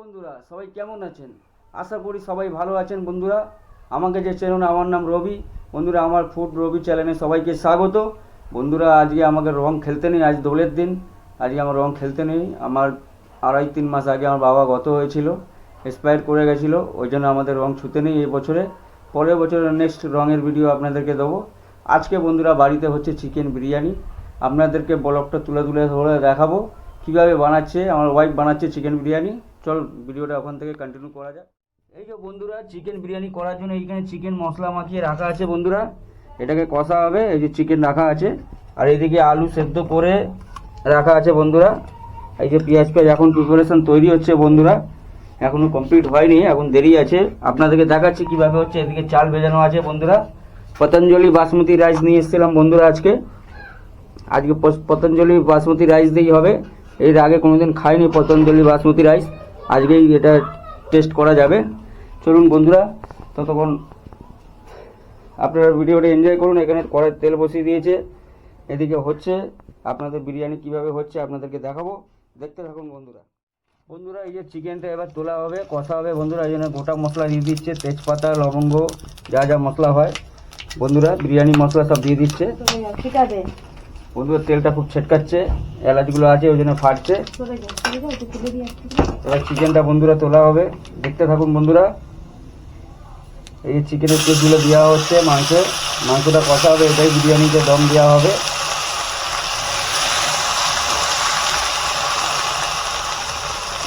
বন্ধুরা, সবাই কেমন আছেন? আশা করি সবাই ভালো আছেন বন্ধুরা। আমাকে যে চেনুন আমার নাম রবি। বন্ধুরা, আমার ফুড রবি চ্যানেলে সবাইকে স্বাগত। বন্ধুরা, আজকে আমাকে রং খেলতে নেই, আজ দোলের দিন। আজকে আমার রং খেলতে নেই। আমার আড়াই তিন মাস আগে আমার বাবা গত হয়েছিল এক্সপায়ার করে গেছিল, ওই জন্য আমাদের রং ছুতে নেই এই বছরে। পরের বছরের নেক্সট রঙের ভিডিও আপনাদেরকে দেবো। আজকে বন্ধুরা, বাড়িতে হচ্ছে চিকেন বিরিয়ানি। আপনাদেরকে ব্লগটা তুলে তুলে ধরে দেখাবো। কীভাবে বানাচ্ছে, আমার ওয়াইফ বানাচ্ছে চিকেন বিরিয়ানি। চল ভিডিওটা ওখান থেকে কন্টিনিউ করা যাক। এই যে বন্ধুরা চিকেন বিরিয়ানি করার জন্য এইখানে চিকেন মশলা মাখিয়ে রাখা আছে বন্ধুরা। এটাকে কষা হবে, এই যে চিকেন রাখা আছে। আর এইদিকে আলু সেদ্ধ করে রাখা আছে বন্ধুরা। এই যে পেঁয়াজ পেঁয়াজ এখন প্রিপারেশন তৈরি হচ্ছে বন্ধুরা। এখনও কমপ্লিট হয়নি, এখন দেরি আছে। আপনাদেরকে দেখাচ্ছি কীভাবে হচ্ছে এদিকে চাল ভেজানো আছে বন্ধুরা। পতঞ্জলি বাসমতি রাইস নিয়ে এসেছিলাম বন্ধুরা আজকে। আজকে পতঞ্জলি বাসমতি রাইস দিয়েই হবে। এর আগে কোনোদিন খাইনি পতঞ্জলি বাসমতি রাইস আজকেই এটা টেস্ট করা যাবে। চলুন বন্ধুরা, ততক্ষণ আপনারা ভিডিওটা এনজয় করুন। এখানে কড়াই তেল বসিয়ে দিয়েছে। এদিকে হচ্ছে আপনাদের বিরিয়ানি কীভাবে হচ্ছে আপনাদেরকে দেখাবো। দেখতে থাকুন বন্ধুরা। বন্ধুরা, এই যে চিকেনটা এবার তোলা হবে, কষা হবে। বন্ধুরা, এই জন্য গোটা মশলা দিয়ে দিচ্ছে। তেজপাতা, লবঙ্গ, যা যা মশলা হয়। বন্ধুরা, বিরিয়ানি মশলা সব দিয়ে দিচ্ছে। ঠিক আছে। বন্ধুরা তেলটা খুব ছেটকাচ্ছে, এলাচগুলো আছে, ওই জন্য ফাটছে। এবার চিকেনটা বন্ধুরা তোলা হবে। দেখতে থাকুন বন্ধুরা। এই চিকেনের পিসগুলো দেওয়া হচ্ছে মাংস। মাংসটা কষা হবে, এটাই বিরিয়ানিতে দম দেওয়া হবে।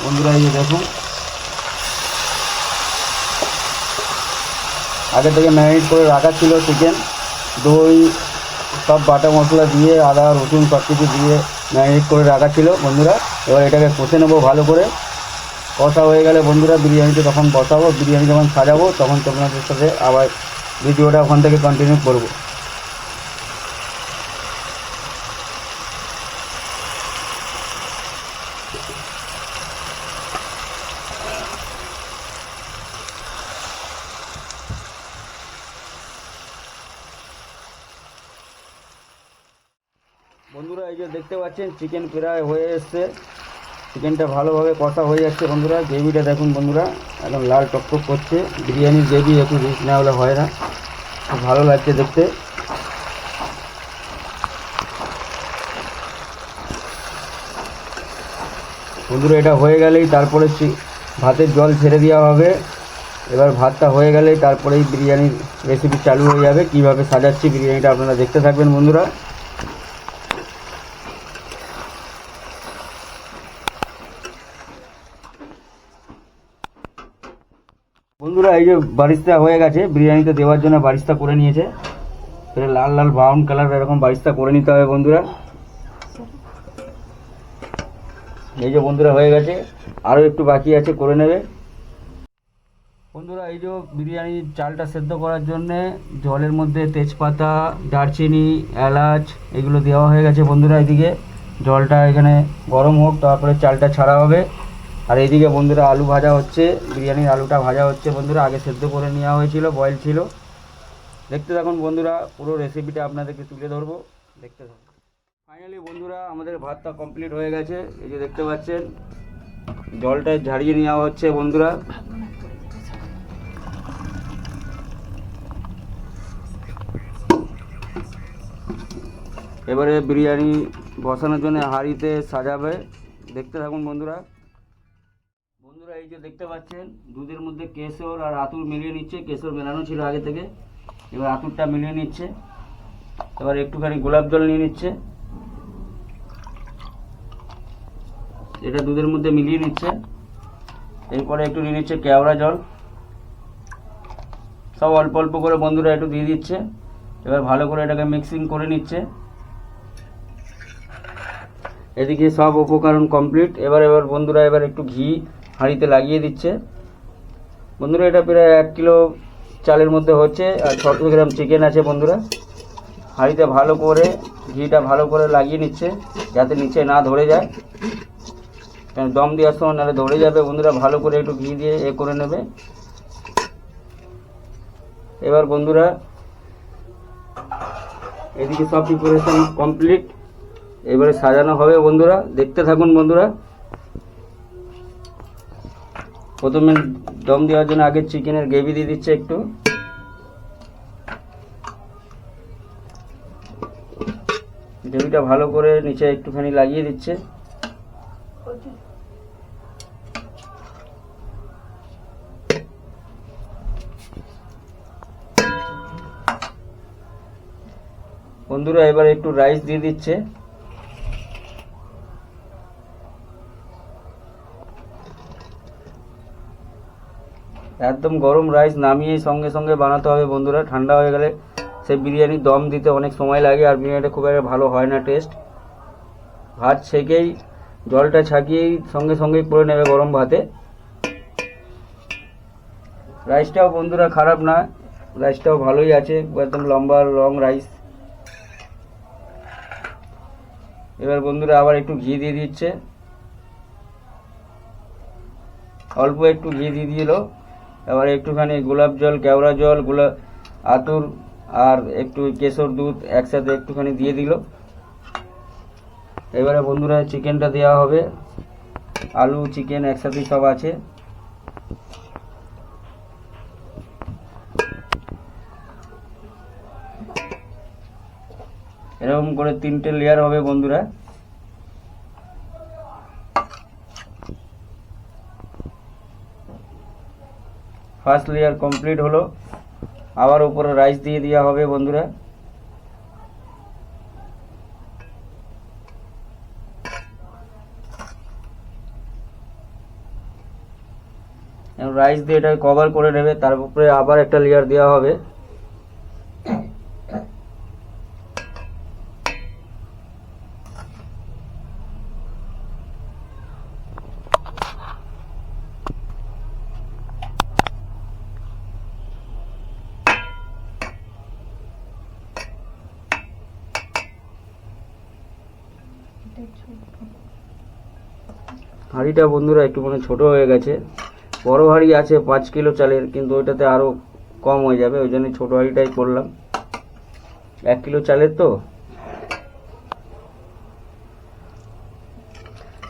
বন্ধুরা, এই দেখুন। আগে থেকে ম্যারিনেট করে রাখা ছিল চিকেন। দই সব বাটা মশলা দিয়ে, আদা, রসুন সব কিছু দিয়ে ম্যারিনেট করে রাখা ছিল বন্ধুরা। এবার এটাকে কষে নেব ভালো করে। কষা হয়ে গেলে বন্ধুরা বিরিয়ানিতে তখন বসাবো, বিরিয়ানি যখন সাজাবো তখন তোমাদের সাথে আবার ভিডিওটা ওখান থেকে কন্টিনিউ করব বন্ধুরা এই যে দেখতে পাচ্ছেন চিকেন প্রায় হয়ে এসছে। চিকেনটা ভালোভাবে কষা হয়ে যাচ্ছে বন্ধুরা। গ্রেভিটা দেখুন বন্ধুরা, একদম লাল টকটক করছে। বিরিয়ানির গ্রেভি একটু রিচ না হলে হয় না। খুব ভালো লাগছে দেখতে। বন্ধুরা, এটা হয়ে গেলেই তারপরে ভাতের জল ছেড়ে দেওয়া হবে। এবার ভাতটা হয়ে গেলেই তারপরেই বিরিয়ানির রেসিপি চালু হয়ে যাবে। কীভাবে সাজাচ্ছি বিরিয়ানিটা আপনারা দেখতে থাকবেন বন্ধুরা বন্ধুরা এই যে বারিস্তা হয়ে গেছে বিরিয়ানিতে দেওয়ার জন্য বারিস্তা করে নিয়েছে। এটা লাল লাল ব্রাউন কালার এরকম বারিস্তা করে নিতে হবে বন্ধুরা। এই যে বন্ধুরা হয়ে গেছে আরও একটু বাকি আছে করে নেবে। বন্ধুরা, এই যে বিরিয়ানির চালটা সেদ্ধ করার জন্য জলের মধ্যে তেজপাতা, দারচিনি, এলাচ এগুলো দেওয়া হয়ে গেছে বন্ধুরা এদিকে। জলটা এখানে গরম হোক, তারপরে চালটা ছাড়া হবে। আর এইদিকে বন্ধুরা আলু ভাজা হচ্ছে, বিরিয়ানির আলুটা ভাজা হচ্ছে বন্ধুরা, আগে সেদ্ধ করে নেওয়া হয়েছিল বয়েল ছিল। দেখতে থাকুন বন্ধুরা, পুরো রেসিপিটা আপনাদেরকে তুলে ধরবো। দেখতে থাকুন। ফাইনালি বন্ধুরা, আমাদের ভাতটা কমপ্লিট হয়ে গেছে। এই যে দেখতে পাচ্ছেন, জলটা ঝাড়িয়ে নেওয়া হচ্ছে বন্ধুরা। এবারে বিরিয়ানি বসানোর জন্য হাঁড়িতে সাজাবে। দেখতে থাকুন বন্ধুরা। বন্ধুরা, এই যে দেখতে পাচ্ছেন, দুধের মধ্যে কেশর আর আতুর মিলিয়ে নিচ্ছে। কেশর মেলানো ছিল আগে থেকে। এবার আতুরটা মিলিয়ে নিচ্ছে। এবার একটুখানি গোলাপ জল নিয়ে নিচ্ছে। এটা দুধের মধ্যে মিলিয়ে নিচ্ছে। এরপরে একটু নিয়ে নিচ্ছে কেওড়া জল। সব অল্প অল্প করে বন্ধুরা একটু দিয়ে দিচ্ছে। এবার ভালো করে এটাকে মিক্সিং করে নিচ্ছে। এদিকে সব উপকরণ কমপ্লিট এবার এবার বন্ধুরা, এবার একটু ঘি হাঁড়িতে লাগিয়ে দিচ্ছে। বন্ধুরা, এটা প্রায় এক কিলো চালের মধ্যে হচ্ছে আর ছশো গ্রাম চিকেন আছে বন্ধুরা। হাঁড়িতে ভালো করে, ঘিটা ভালো করে লাগিয়ে নিচ্ছে যাতে নিচে না ধরে যায়। কারণ দম দেওয়ার সময় নাহলে ধরে যাবে বন্ধুরা, ভালো করে একটু ঘি দিয়ে এ করে নেবে। এবার বন্ধুরা, এদিকে সব প্রিপারেশন কমপ্লিট এবারে সাজানো হবে বন্ধুরা, দেখতে থাকুন বন্ধুরা। প্রথমে দম দেওয়ার জন্য আগে চিকেনের গ্রেভি দিয়ে দিচ্ছে একটু। গ্রেভিটা ভালো করে নিচে একটুখানি লাগিয়ে দিচ্ছে। বন্ধুরা, এবার একটু রাইস দিয়ে দিচ্ছে। একদম গরম রাইস নামিয়ে সঙ্গে সঙ্গে বানাতে হবে বন্ধুরা, ঠান্ডা হয়ে গেলে সেই বিরিয়ানি দম দিতে অনেক সময় লাগে আর বিরিয়ানিটা খুব একটা ভালো হয় না টেস্ট ভাত ছেঁকেই জলটা ছাকিয়েই সঙ্গে সঙ্গেই করে নেবে গরম ভাতে। রাইসটাও বন্ধুরা খারাপ না রাইসটাও ভালোই আছে, একদম লম্বা লং রাইস এবার বন্ধুরা আবার একটু ঘি দিয়ে দিচ্ছে। অল্প একটু ঘি দিয়ে দিল। এবার একটুখানি গোলাপ জল, কেওড়া জল, গোলা, আতুর আর একটু কেশর দুধ একসাথে একটুখানি দিয়ে দিল। এবারে বন্ধুরা চিকেনটা দেওয়া হবে। আলু, চিকেন একসাথেই সব আছে। এরকম করে তিনটে লেয়ার হবে বন্ধুরা। ফার্স্ট লেয়ার কমপ্লিট হলো। আবার উপরে রাইস দিয়ে দেওয়া হবে বন্ধুরা। রাইস দিয়ে এটা কভার করে নেবে, তার উপরে আবার একটা লেয়ার দেওয়া হবে। হাঁড়িটা বন্ধুরা একটু মানে ছোট হয়ে গেছে। বড় হাঁড়ি আছে, পাঁচ কিলো চালের, কিন্তু ওইটাতে আরও কম হয়ে যাবে, ওই জন্য ছোটো হাঁড়িটাই করলাম। এক কিলো চালের তো।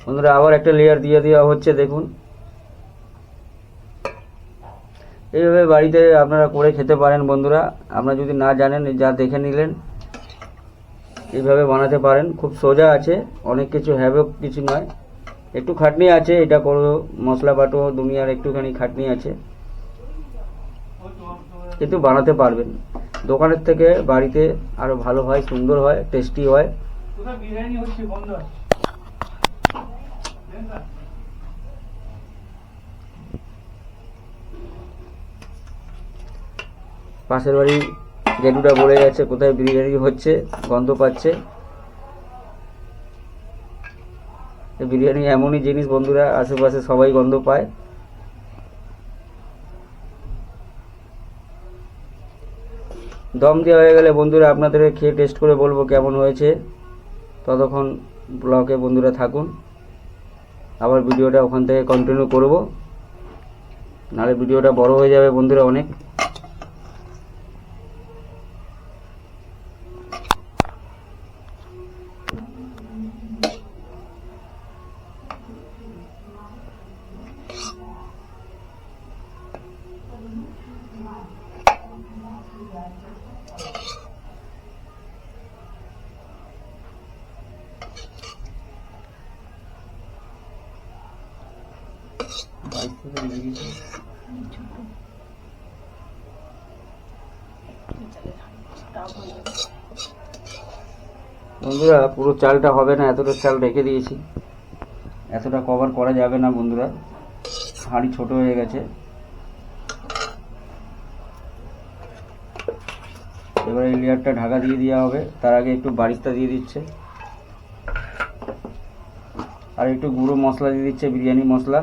বন্ধুরা, আবার একটা লেয়ার দিয়ে দেওয়া হচ্ছে, দেখুন। এইভাবে বাড়িতে আপনারা করে খেতে পারেন বন্ধুরা। আপনারা যদি না জানেন, যা দেখে নিলেন এইভাবে বানাতে পারেন। খুব সোজা আছে, অনেক কিছু হ্যাভক কিছু নয়। একটু খাটনি আছে, এটা করো মশলা বাটো, দুনিয়ার একটুখানি খাটনি আছে। কিন্তু বানাতে পারবেন। দোকানের থেকে বাড়িতে আরও ভালো হয়, সুন্দর হয় টেস্টি হয়। পাশের বাড়ি জেঠুটা বলে যাচ্ছে কোথায় বিরিয়ানি হচ্ছে, গন্ধ পাচ্ছে। বিরিয়ানি এমনই জিনিস, বন্ধুরা, আশেপাশে সবাই গন্ধ পায়। দম দেওয়া হয়ে গেলে বন্ধুরা, আপনাদেরকে খেয়ে টেস্ট করে বলব কেমন হয়েছে। ততক্ষণ ব্লগে বন্ধুরা থাকুন। আবার ভিডিওটা ওখান থেকে কন্টিনিউ করব। নাহলে ভিডিওটা বড় হয়ে যাবে বন্ধুরা অনেক। বন্ধুরা, পুরো চালটা হবে না, এতটা চাল রেখে দিয়েছি। এতটা কভার করা যাবে না, বন্ধুরা। হাঁড়ি ছোট হয়ে গেছে। এবার এই লেয়ারটা ঢাকা দিয়ে দেওয়া হবে। তার আগে একটু বারিস্তা দিয়ে দিচ্ছে। আর একটু গুঁড়ো মশলা দিয়ে দিচ্ছে, বিরিয়ানি মশলা।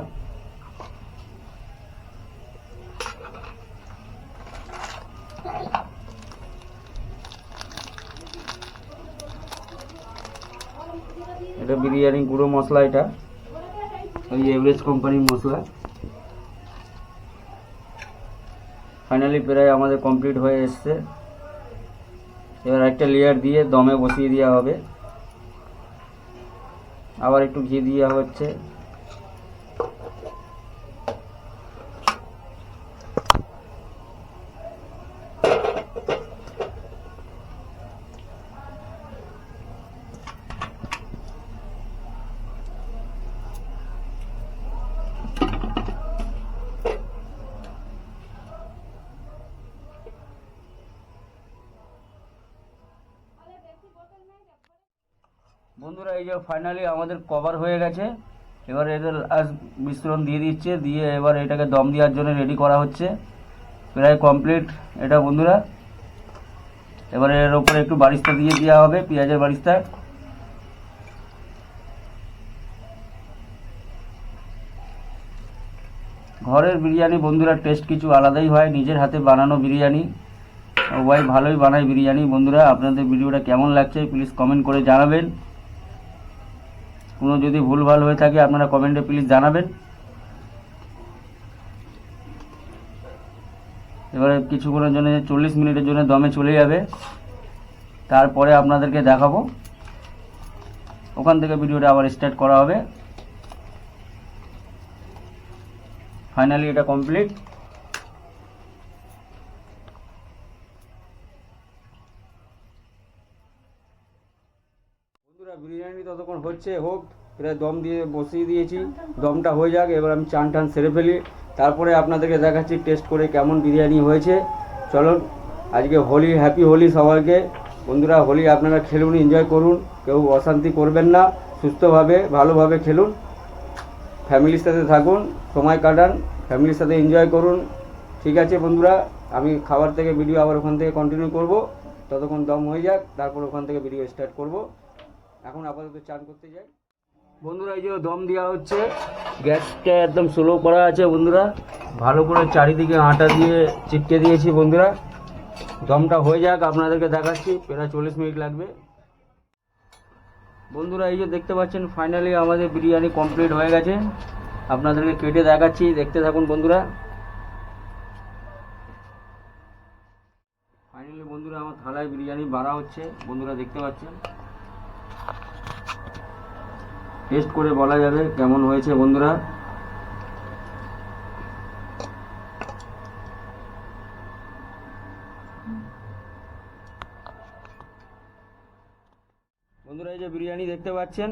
বিরিয়ানি, গুঁড়ো মশলা এটা। ওই এভারেজ কোম্পানির মশলা। ফাইনালি প্রায় আমাদের কমপ্লিট হয়ে এসছে। এবার একটা লেয়ার দিয়ে দমে বসিয়ে দেওয়া হবে। আবার একটু ঘি দেওয়া হচ্ছে। বন্ধুরা, এই যে ফাইনালি আমাদের কভার হয়ে গেছে। এবার এদের লাস্ট মিশ্রণ দিয়ে দিচ্ছে, দিয়ে এবার এটাকে দম দেওয়ার জন্য রেডি করা হচ্ছে। প্রায় কমপ্লিট এটা বন্ধুরা। এবার এর উপরে একটু বারিস্তা দিয়ে দেওয়া হবে, পেঁয়াজের বারিস্তা। ঘরের বিরিয়ানি বন্ধুরা টেস্ট কিছু আলাদাই হয়। নিজের হাতে বানানো বিরিয়ানি। ওয়াই ভালোই বানায় বিরিয়ানি। বন্ধুরা, আপনাদের ভিডিওটা কেমন লাগছে প্লিজ কমেন্ট করে জানাবেন। কোনো যদি ভুলভাল হয়ে থাকে, আপনারা কমেন্টে প্লিজ জানাবেন। এবারে কিছুক্ষণের জন্য চল্লিশ মিনিটের জন্য দমে চলে যাবে, তারপরে আপনাদেরকে দেখাবো। ওখান থেকে ভিডিওটা আবার স্টার্ট করা হবে। ফাইনালি এটা কমপ্লিট বন্ধুরা বিরিয়ানি ততক্ষণ হচ্ছে, হোক প্রায় দম দিয়ে বসিয়ে দিয়েছি, দমটা হয়ে যাক, এবার আমি চান টান সেরে ফেলি। তারপরে আপনাদেরকে দেখাচ্ছি, টেস্ট করে কেমন বিরিয়ানি হয়েছে। চলুন, আজকে হোলি, হ্যাপি হোলি সবাইকে। বন্ধুরা, হোলি আপনারা খেলুন, এনজয় করুন, কেউ অশান্তি করবেন না, সুস্থভাবে, ভালোভাবে খেলুন। ফ্যামিলির সাথে থাকুন, সময় কাটান, ফ্যামিলির সাথে এনজয় করুন। ঠিক আছে, বন্ধুরা, আমি খাবার থেকে ভিডিও আবার ওখান থেকে কন্টিনিউ করব। ততক্ষণ দম হয়ে যাক, তারপর ওখান থেকে ভিডিও স্টার্ট করব। এখন আপাতত চান করতে যাই। বন্ধুরা, এই যে দম দেওয়া হচ্ছে গ্যাসটা একদম স্লো করা আছে বন্ধুরা। ভালো করে চারিদিকে আটা দিয়ে চিপকে দিয়েছি বন্ধুরা। দমটা হয়ে যাক, আপনাদেরকে দেখাচ্ছি, প্রায় চল্লিশ মিনিট লাগবে। বন্ধুরা, এই যে দেখতে পাচ্ছেন ফাইনালি আমাদের বিরিয়ানি কমপ্লিট হয়ে গেছে। আপনাদেরকে কেটে দেখাচ্ছি, দেখতে থাকুন বন্ধুরা। ফাইনালি বন্ধুরা, আমার থালায় বিরিয়ানি বাড়া হচ্ছে, বন্ধুরা দেখতে পাচ্ছেন। টেস্ট করে বলা যাবে কেমন হয়েছে বন্ধুরা। বন্ধুরা, এই যে বিরিয়ানি দেখতে পাচ্ছেন,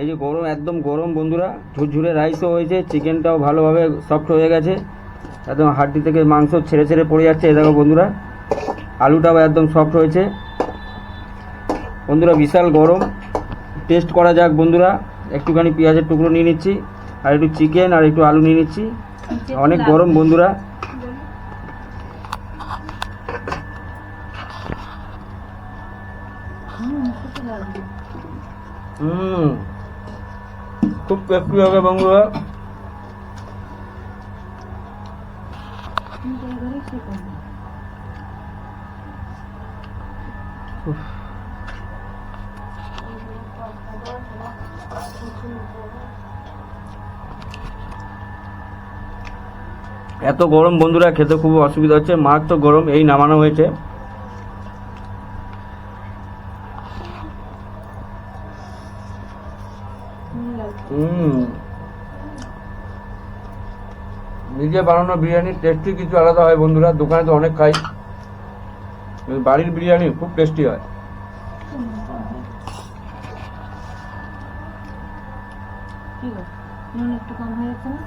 এই যে গরম, একদম গরম বন্ধুরা। ঝুরঝুরে রাইসও হয়েছে, চিকেনটাও ভালোভাবে সফট হয়ে গেছে। একদম হাড্ডি থেকে মাংস ছেড়ে ছেড়ে পড়ে যাচ্ছে, এই দেখো বন্ধুরা। আলুটাও একদম সফট হয়েছে। বন্ধুরা, বিশাল গরম। টেস্ট করা যাক বন্ধুরা। একটুখানি পেঁয়াজের টুকরো নিয়ে নিচ্ছি, আর একটু চিকেন আর একটু আলু নিয়ে নিচ্ছি। অনেক গরম বন্ধুরা। হুম, খুব টেস্টি হবে বন্ধুরা। এত গরম, বন্ধুরা, খেতে খুব অসুবিধা হচ্ছে। তো গরম, এই নামানো হয়েছে। নিজে বানানো বিরিয়ানির টেস্টি কিছু আলাদা হয়, বন্ধুরা। দোকানে তো অনেক খাই। বাড়ির বিরিয়ানি খুব টেস্টি হয়। কি গো? নুন একটু কম হয়ে যাচ্ছে না?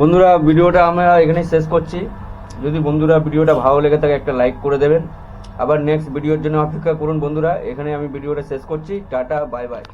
বন্ধুরা ভিডিওটা আমরা এখানে শেষ করছি। যদি বন্ধুরা ভিডিওটা ভালো লেগে থাকে একটা লাইক করে দেবেন। আবার নেক্সট ভিডিওর জন্য অপেক্ষা করুন বন্ধুরা। এখানে আমি ভিডিওটা শেষ করছি। Tata bye bye